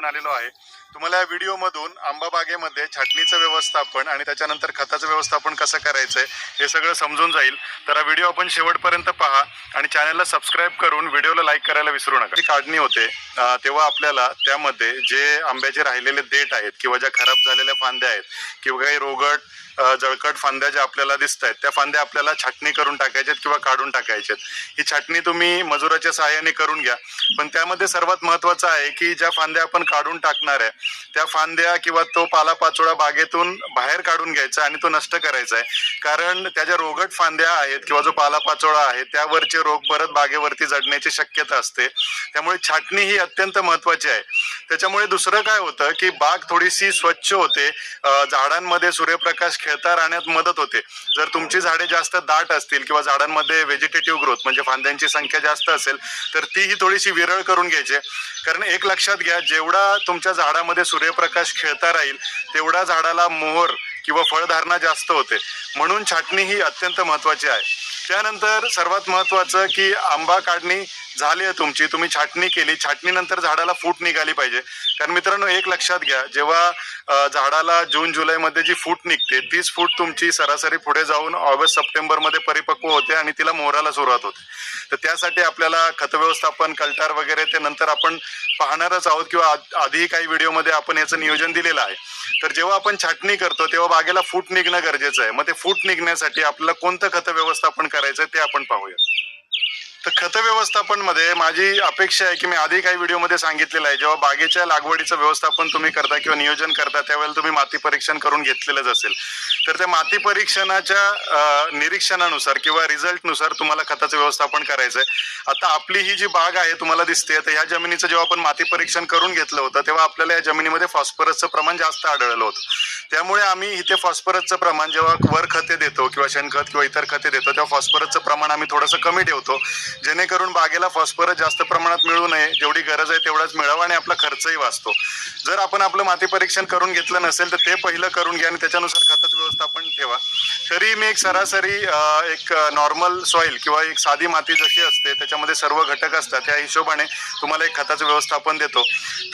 घेऊन आलेलो आहे. तुम्हाला या व्हिडिओमधून आंबा बागेमध्ये छाटणीचं व्यवस्थापन आणि त्याच्यानंतर खताचं व्यवस्थापन कसं करायचंय हे सगळं समजून जाईल. तर हा व्हिडिओ आपण शेवटपर्यंत पहा आणि चॅनलला सबस्क्राईब करून व्हिडिओला लाईक करायला विसरू नका. ती काढणी होते तेव्हा आपल्याला त्यामध्ये जे आंब्याचे राहिलेले देठ आहेत किंवा ज्या खराब झालेल्या फांद्या आहेत किंवा काही रोगट जळकट फांद्या ज्या आपल्याला दिसत आहेत त्या फांद्या आपल्याला छाटणी करून टाकायच्यात किंवा काढून टाकायच्यात. ही छाटणी तुम्ही मजुराच्या सहाय्याने करून घ्या. पण त्यामध्ये सर्वात महत्वाचं आहे की ज्या फांद्या आपण काढून टाकणार आहे. त्या फांद्या किंवा तो पालापाचोळा बागेतून बाहेर काढून घ्यायचा आणि तो नष्ट करायचा आहे. कारण त्या ज्या रोगट फांद्या आहेत किंवा जो पालापाचोळा आहे त्यावरचे रोग परत बागेवरती जडण्याची शक्यता असते. त्यामुळे छाटणी ही अत्यंत महत्वाची आहे. त्याच्यामुळे दुसरं काय होतं की बाग थोडीशी स्वच्छ होते. झाडांमध्ये सूर्यप्रकाश खेळता राहण्यात मदत होते. जर तुमची झाडे जास्त दाट असतील किंवा झाडांमध्ये व्हेजिटेटिव्ह ग्रोथ म्हणजे फांद्यांची संख्या जास्त असेल तर तीही थोडीशी विरळ करून घ्यायची कारण एक लक्षात घ्या जेवढा तुमच्या झाडामध्ये सूर्यप्रकाश खेळता राहील तेवढा झाडाला मोहर किंवा फळधारणा जास्त होते. म्हणून छाटणी ही अत्यंत महत्वाची आहे. त्यानंतर सर्वात महत्वाचं की आंबा काढणी झाली आहे तुमची. तुम्ही छाटणी केली. छाटणीनंतर झाडाला फूट निघाली पाहिजे. कारण मित्रांनो एक लक्षात घ्या जेव्हा झाडाला जून जुलैमध्ये जी फूट निघते तीच फूट तुमची सरासरी पुढे जाऊन ऑगस्ट सप्टेंबरमध्ये परिपक्व होते आणि तिला मोहराला सुरुवात होते. तर त्यासाठी आपल्याला खत व्यवस्थापन कल्टार वगैरे ते नंतर आपण पाहणारच आहोत किंवा आधीही काही व्हिडिओमध्ये आपण याचं नियोजन दिलेलं आहे. तर जेव्हा आपण छाटणी करतो तेव्हा बागेला फूट निघणं गरजेचं आहे. मग ते फूट निघण्यासाठी आपल्याला कोणतं खत व्यवस्थापन करायचं ते आपण पाहूया. तर खत व्यवस्थापनमध्ये माझी अपेक्षा आहे की मी आधी काही व्हिडिओमध्ये सांगितलेलं आहे. जेव्हा बागेच्या लागवडीचं व्यवस्थापन तुम्ही करता किंवा नियोजन करता त्यावेळेला तुम्ही माती परीक्षण करून घेतलेलंच असेल. तर त्या माती परीक्षणाच्या निरीक्षणानुसार किंवा रिझल्टनुसार तुम्हाला खताचं व्यवस्थापन करायचं आहे आता आपली ही जी बाग आहे तुम्हाला दिसते तर ह्या जमिनीचं जेव्हा आपण माती परीक्षण करून घेतलं होतं तेव्हा आपल्याला या जमिनीमध्ये फॉस्फरसचं प्रमाण जास्त आढळलं होतं. त्यामुळे आम्ही इथे फॉस्फरसचं प्रमाण जेव्हा वर खते देतो किंवा शेणखत किंवा इतर खते देतो तेव्हा फॉस्फरसचं प्रमाण आम्ही थोडंसं कमी ठेवतो. जेणेकरून बागेला फॉस्फरस जास्त प्रमाणात मिळू नये जेवढी गरज आहे तेवढाच मिळावं आणि आपला खर्चही वाचतो. जर आपण आपलं माती परीक्षण करून घेतलं नसेल तर ते पहिलं करून घ्या आणि त्याच्यानुसार खताचं व्यवस्थापन ठेवा. तरी मी एक सरासरी एक नॉर्मल सॉइल किंवा एक साधी माती जशी असते त्याच्यामध्ये सर्व घटक असतात त्या हिशोबाने तुम्हाला एक खताचं व्यवस्थापन देतो.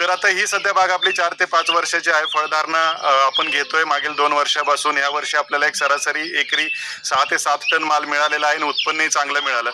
तर आता ही सध्या बाग आपली चार ते पाच वर्षाची आहे. फळधारणा आपण घेतोय मागील दोन वर्षापासून. या वर्षी आपल्याला एक सरासरी एकरी सहा ते सात टन माल मिळालेला आहे आणि उत्पन्नही चांगलं मिळालं.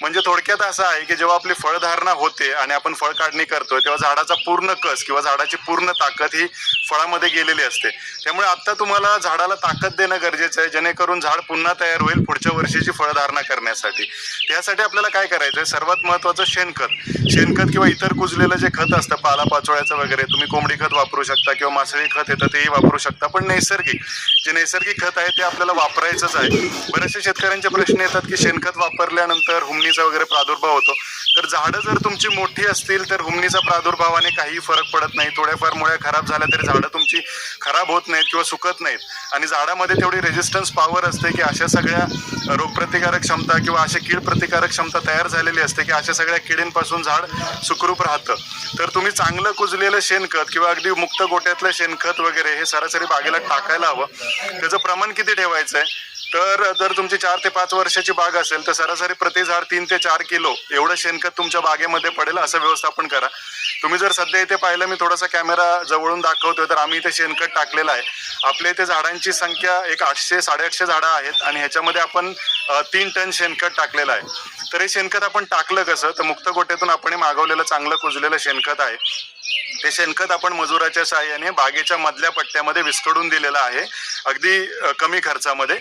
म्हणजे थोडक्यात असं आहे की जेव्हा आपली फळधारणा होते आणि आपण फळ काढणी करतोय तेव्हा झाडाचा पूर्ण कस किंवा झाडाची पूर्ण ताकद ही फळामध्ये गेलेली असते. त्यामुळे आता तुम्हाला झाडाला ताकद देणं गरजेचं आहे जेणेकरून झाड पुन्हा तयार होईल पुढच्या वर्षीची फळधारणा करण्यासाठी. त्यासाठी आपल्याला काय करायचं आहे सर्वात महत्वाचं शेणखत. शेणखत किंवा इतर कुजलेलं जे खत असतं पाला पाचोळ्याचं वगैरे तुम्ही कोंबडी खत वापरू शकता किंवा मासळी खत येतं तेही वापरू शकता. पण नैसर्गिक जे नैसर्गिक खत आहे ते आपल्याला वापरायचंच आहे. बरेचसे शेतकऱ्यांचे प्रश्न येतात की शेणखत वापरल्यानंतर हुमणीचा वगैरे प्रादुर्भाव होतो. तर झाडं जर तुमची मोठी असतील तर हुमणीचा प्रादुर्भावाने काही फरक पडत नाही. थोड्याफार मुळ्या खराब झाल्या तरी झाडं तुमची खराब होत नाहीत किंवा सुकत नाहीत. आणि झाडामध्ये तेवढी रेजिस्टन्स पॉवर असते की अशा सगळ्या रोगप्रतिकारक क्षमता किंवा अशा कीड प्रतिकारक क्षमता तयार झालेली असते की अशा सगळ्या किडींपासून झाड सुखरूप राहतं. तर तुम्ही चांगलं कुजलेलं शेणखत किंवा अगदी मुक्त गोट्यातलं शेणखत वगैरे हे सरासरी बागेला टाकायला हवं. त्याचं प्रमाण किती ठेवायचं आहे तर जर तुमची चार ते पाच वर्षाची बाग असेल तर सरासरी प्रति झाड तीन ते चार किलो एवढं शेणखत तुमच्या बागेमध्ये पडेल असं व्यवस्थापन करा. तुम्ही जर सध्या इथे पाहिलं मी थोडासा कॅमेरा जवळून दाखवतोय तर आम्ही इथे शेणखत टाकलेलं आहे. आपल्या इथे झाडांची संख्या एक आठशे साडेआठशे झाडं आहेत आणि ह्याच्यामध्ये आपण तीन टन शेणखत टाकलेलं आहे. तर हे शेणखत आपण टाकलं कसं? तर मुक्त गोट्यातून आपण हे मागवलेलं चांगलं कुजलेलं शेणखत आहे. ते शेणखत आपण मजुराच्या सहाय्याने बागेच्या मधल्या पट्ट्यामध्ये विस्कडून दिलेलं आहे अगदी कमी खर्चामध्ये.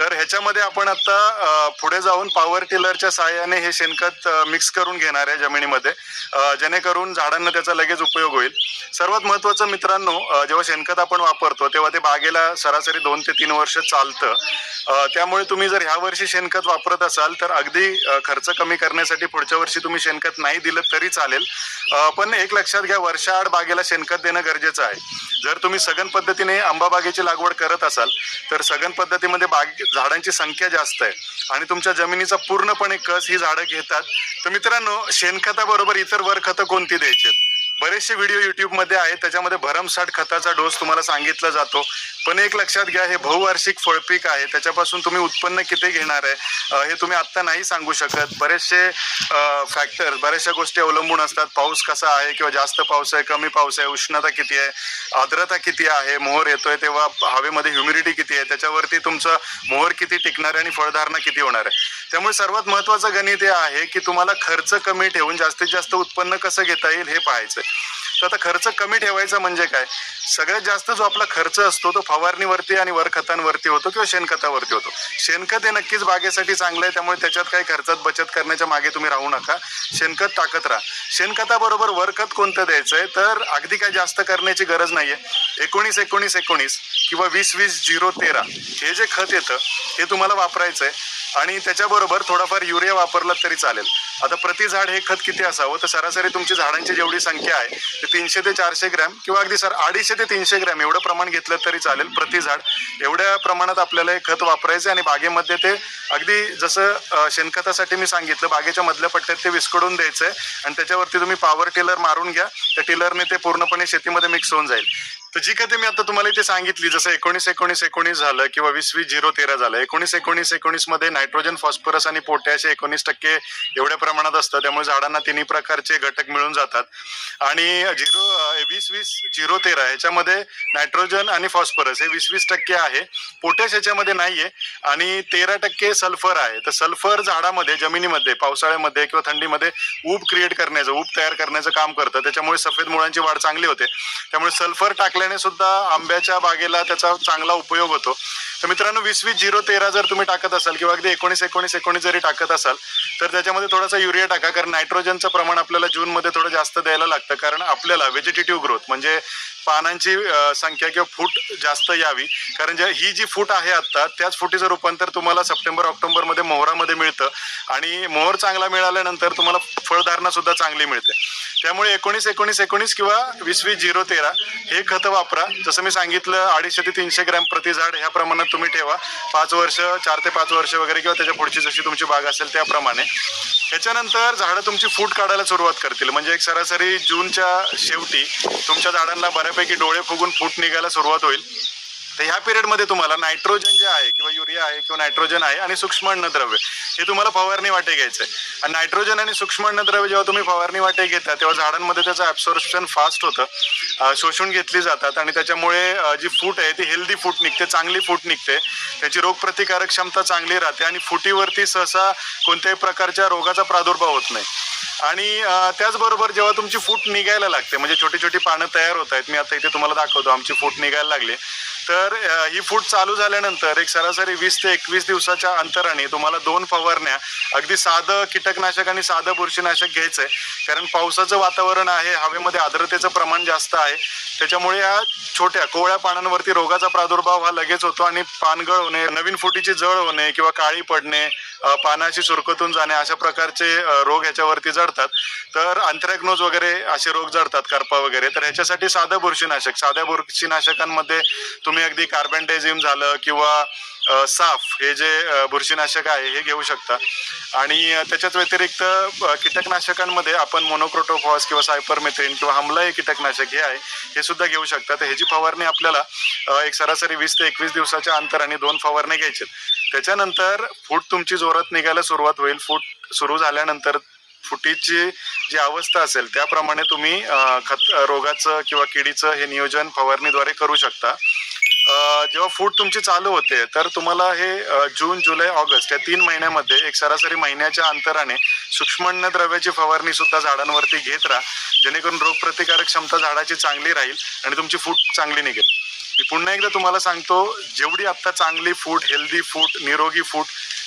तर ह्याच्यामध्ये आपण आता पुढे जाऊन पॉवर टिलरच्या सहाय्याने हे शेणखत मिक्स करून घेणार आहे जमिनीमध्ये. जेणेकरून झाडांना त्याचा लगेच उपयोग होईल. सर्वात महत्त्वाचं मित्रांनो जेव्हा शेणखत आपण वापरतो तेव्हा ते बागेला सरासरी दोन ते तीन वर्ष चालतं. त्यामुळे तुम्ही जर ह्या वर्षी शेणखत वापरत असाल तर अगदी खर्च कमी करण्यासाठी पुढच्या वर्षी तुम्ही शेणखत नाही दिलं तरी चालेल. पण एक लक्षात घ्या वर्षाआड बागेला शेणखत देणं गरजेचं आहे. जर तुम्ही सघन पद्धतीने आंबा बागेची लागवड करत असाल तर सघन पद्धतीमध्ये बाग झाडांची संख्या जास्त आहे आणि तुमच्या जमिनीचा पूर्णपणे कस ही झाडं घेतात. तर मित्रांनो शेणखताबरोबर इतर वर खतं कोणती द्यायची बरेचसे व्हिडिओ युट्यूबमध्ये आहेत. त्याच्यामध्ये भरमसाठ खताचा डोस तुम्हाला सांगितला जातो. पण एक लक्षात घ्या हे बहुवार्षिक फळपीक आहे. त्याच्यापासून तुम्ही उत्पन्न किती घेणार आहे? हे तुम्ही आत्ता नाही सांगू शकत. बरेचसे फॅक्टर बऱ्याचशा गोष्टी अवलंबून असतात. पाऊस कसा आहे किंवा जास्त पाऊस आहे कमी पाऊस आहे उष्णता किती आहे आर्द्रता किती आहे मोहर येतोय तेव्हा हवेमध्ये ह्युमिडिटी किती आहे त्याच्यावरती तुमचं मोहर किती टिकणार आहे आणि फळधारणा किती होणार आहे? त्यामुळे सर्वात महत्त्वाचं गणित हे आहे की तुम्हाला खर्च कमी ठेवून जास्तीत जास्त उत्पन्न कसं घेता येईल हे पाहायचं तर आता खर्च कमी ठेवायचा म्हणजे काय? सगळ्यात जास्त जो आपला खर्च असतो तो फवारणीवरती आणि वरखतांवरती होतो किंवा शेणखतावरती होतो. शेणखत हे नक्कीच बागेसाठी चांगलं आहे त्यामुळे त्याच्यात काही खर्चात बचत करण्याच्या मागे तुम्ही राहू नका. शेणखत टाकत राहा. शेणखताबरोबर वरखत कोणतं द्यायचं आहे तर अगदी काय जास्त करण्याची गरज नाहीये. एकोणीस एकोणीस एकोणीस किंवा वीस वीस झिरो तेरा हे जे खत येतं हे तुम्हाला वापरायचं आहे आणि त्याच्याबरोबर थोडाफार युरिया वापरला तरी चालेल. आता प्रति झाड हे खत किती असावं? तर सरासरी तुमची झाडांची जेवढी संख्या आहे ते तीनशे ते चारशे ग्रॅम किंवा अगदी सर अडीचशे ते तीनशे ग्रॅम एवढं प्रमाण घेतलं तरी चालेल प्रति झाड. एवढ्या प्रमाणात आपल्याला हे खत वापरायचं आणि बागेमध्ये ते अगदी जसं शेणखतासाठी मी सांगितलं बागेच्या मधल्या पट्ट्यात ते विस्कडून द्यायचं आहे आणि त्याच्यावरती तुम्ही पॉवर टिलर मारून घ्या. त्या टिलरने ते पूर्णपणे शेतीमध्ये मिक्स होऊन जाईल. तर जी कधी मी आता तुम्हाला इथे सांगितली जसं एकोणीस एकोणीस एकोणीस झालं किंवा वीस वीस झिरो तेरा झालं एकोणीस एकोणीस एकोणीसमध्ये नायट्रोजन फॉस्फरस आणि पोटॅश एकोणीस टक्के एवढ्या प्रमाणात असतं. त्यामुळे झाडांना तिन्ही प्रकारचे घटक मिळून जातात. आणि झिरो वीस वीस झिरो तेरा ह्याच्यामध्ये नायट्रोजन आणि फॉस्फरस हे वीस वीस टक्के आहे. पोटॅश ह्याच्यामध्ये नाहीये. आणि तेरा टक्के सल्फर आहे. तर सल्फर झाडामध्ये जमिनीमध्ये पावसाळ्यामध्ये किंवा थंडीमध्ये ऊब क्रिएट करण्याचं ऊब तयार करण्याचं काम करतं. त्याच्यामुळे सफेद मुळांची वाढ चांगली होते. त्यामुळे सल्फर टाकल्याने सुद्धा आंब्याच्या बागेला त्याचा चांगला उपयोग होतो. तर मित्रांनो वीस वीस झिरो तेरा जर तुम्ही टाकत असाल किंवा अगदी एकोणीस एकोणीस एकोणीस जरी टाकत असाल तर त्याच्यामध्ये थोडासा युरिया टाका कारण नायट्रोजनचं प्रमाण आपल्याला जूनमध्ये थोडं जास्त द्यायला लागतं. कारण आपल्याला व्हेजिटेटिव्ह ग्रोथ म्हणजे पानांची संख्या किंवा फूट जास्त यावी. कारण ज्या ही जी फूट आहे आत्ता त्याच फुटीचं रूपांतर तुम्हाला सप्टेंबर ऑक्टोबरमध्ये मोहरामध्ये मिळतं. आणि मोहर चांगला मिळाल्यानंतर तुम्हाला फळधारणा सुद्धा चांगली मिळते. त्यामुळे एकोणीस एकोणीस एकोणीस किंवा वीस वीस झिरो तेरा हे खतं वापरा. जसं मी सांगितलं अडीचशे ते तीनशे ग्रॅम प्रति झाड ह्या प्रमाणात तुम्ही ठेवा. पाच वर्ष चार ते पाच वर्ष वगैरे किंवा त्याच्या पुढची जशी तुमची बाग असेल त्याप्रमाणे. ह्याच्यानंतर झाडं तुमची फूट काढायला सुरुवात करतील. म्हणजे एक सरासरी जूनच्या शेवटी तुमच्या झाडांना बऱ्यापैकी डोळे फुगून फूट निघायला सुरुवात होईल. तर ह्या पिरियडमध्ये तुम्हाला नायट्रोजन जे आहे किंवा युरिया आहे किंवा नायट्रोजन आहे आणि सूक्ष्म अन्नद्रव्य हे तुम्हाला फवारणी वाटे घ्यायचं आहे. आणि नायट्रोजन आणि सूक्ष्म अन्नद्रव्य जेव्हा तुम्ही फवारणी वाटे घेता तेव्हा झाडांमध्ये त्याचं ॲब्सॉर्प्शन फास्ट होतं. शोषून घेतली जातात आणि त्याच्यामुळे जी फूट आहे ती हेल्दी फूट निघते चांगली फूट निघते. त्याची रोगप्रतिकारक क्षमता चांगली राहते आणि फुटीवरती सहसा कोणत्याही प्रकारच्या रोगाचा प्रादुर्भाव होत नाही. आणि त्याचबरोबर जेव्हा तुमची फूट निघायला लागते म्हणजे छोटी छोटी पानं तयार होत आहेत मी आता इथे तुम्हाला दाखवतो आमची फूट निघायला लागली. तर ही फूट चालू झाल्यानंतर एक सरासरी वीस ते एकवीस दिवसाच्या अंतराने तुम्हाला दोन फवारण्या अगदी साधं कीटकनाशक आणि साधं बुरशीनाशक घ्यायचं आहे कारण पावसाचं वातावरण आहे हवेमध्ये आर्द्रतेचं प्रमाण जास्त आहे. त्याच्यामुळे या छोट्या कोवळ्या पानांवरती रोगाचा प्रादुर्भाव हा लगेच होतो आणि पानगळ होणे नवीन फुटीची जळ होणे किंवा काळी पडणे पानाशी सुरकतून जाणे अशा प्रकारचे रोग याच्यावरती जडतात. तर अँथ्रॅग्नोज वगैरे असे रोग जडतात करपा वगैरे. तर ह्याच्यासाठी साधं बुरशीनाशक. साध्या बुरशीनाशकांमध्ये तुम्ही अगदी कार्बनडायझिम झालं किंवा साफ हे जे बुरशीनाशक आहे हे घेऊ शकता. आणि त्याच्याच व्यतिरिक्त कीटकनाशकांमध्ये आपण मोनोक्रोटोफॉस किंवा सायपरमेथ्रिन किंवा हमला हे कीटकनाशक हे आहे हे सुद्धा घेऊ शकता. तर ह्याची फवारणी आपल्याला एक सरासरी वीस ते एकवीस दिवसाच्या अंतराने दोन फवारण्या घ्यायचे त्याच्यानंतर फूट तुमची जोरात निघायला सुरुवात होईल. फूट सुरू झाल्यानंतर फुटीची जी अवस्था असेल त्याप्रमाणे तुम्ही खत रोगाचं किंवा किडीचं हे नियोजन फवारणीद्वारे करू शकता. जेव्हा फूट तुमची चालू होते तर तुम्हाला हे जून जुलै ऑगस्ट या तीन महिन्यामध्ये एक सरासरी महिन्याच्या अंतराने सूक्ष्मण्य द्रव्याची फवारणी सुद्धा झाडांवरती घेत राहा. जेणेकरून रोगप्रतिकारक क्षमता झाडाची चांगली राहील आणि तुमची फूट चांगली निघेल. मी पुन्हा एकदा तुम्हाला सांगतो जेवढी आत्ता चांगली फूट हेल्दी फूट निरोगी फूट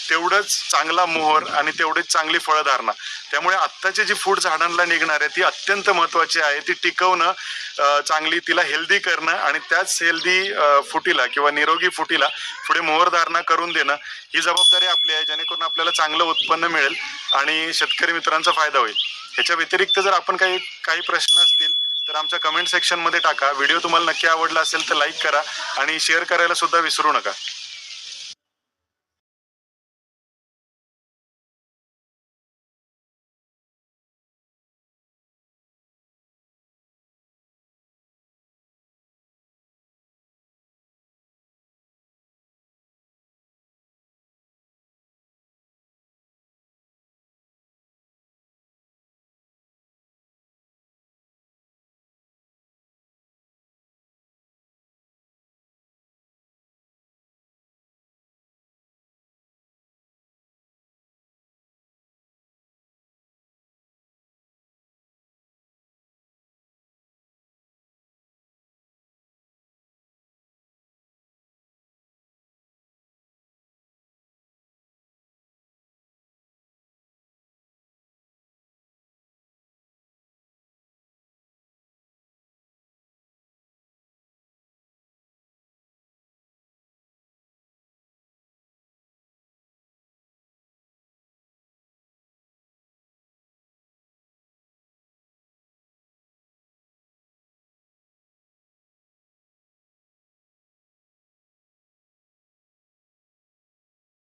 तेवढंच चांगला मोहर आणि तेवढीच चांगली फळधारणा. त्यामुळे आत्ताची जी फूट झाडांना निघणार आहे ती अत्यंत महत्वाची आहे. ती टिकवणं चांगली तिला हेल्दी करणं आणि त्याच हेल्दी फुटीला किंवा निरोगी फुटीला पुढे मोहर धारणा करून देणं ही जबाबदारी आपली आहे जेणेकरून आपल्याला चांगलं उत्पन्न मिळेल आणि शेतकरी मित्रांचा फायदा होईल. ह्याच्या व्यतिरिक्त जर आपण काही काही प्रश्न असतील तर आमच्या कमेंट सेक्शनमध्ये टाका. व्हिडिओ तुम्हाला नक्की आवडला असेल तर लाईक करा आणि शेअर करायला सुद्धा विसरू नका.